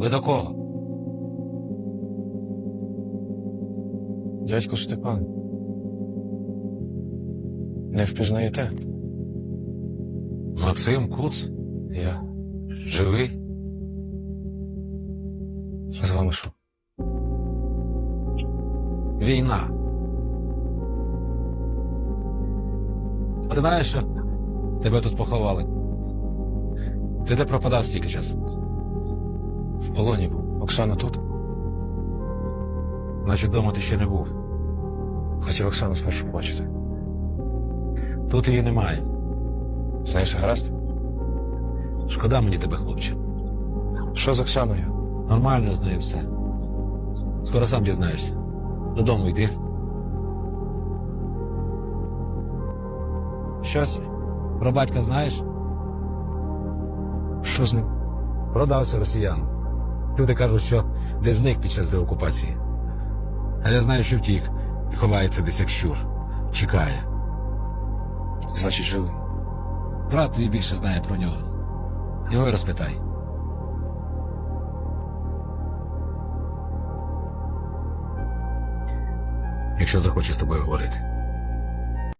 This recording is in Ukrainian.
Ви до кого? Дядько Степан. Не впізнаєте? Максим Куц? Я. Живий? А з вами що? Війна. А ти знаєш, що тебе тут поховали? Ти де пропадав стільки часу? В полоні був. Оксана тут. Значить, вдома ти ще не був. Хотів Оксану спершу побачити. Тут її немає. Знаєш, гаразд? Шкода мені тебе, хлопче. Що з Оксаною? Нормально з нею все. Скоро сам дізнаєшся. Додому йди. Щось про батька знаєш? Що з ним? Продався росіян. Люди кажуть, що десь зник під час деокупації. А я знаю, що втік і ховається десь як щур. Чекає. Значить, живий. Брат твій більше знає про нього. Його й розпитай. Якщо захоче з тобою говорити.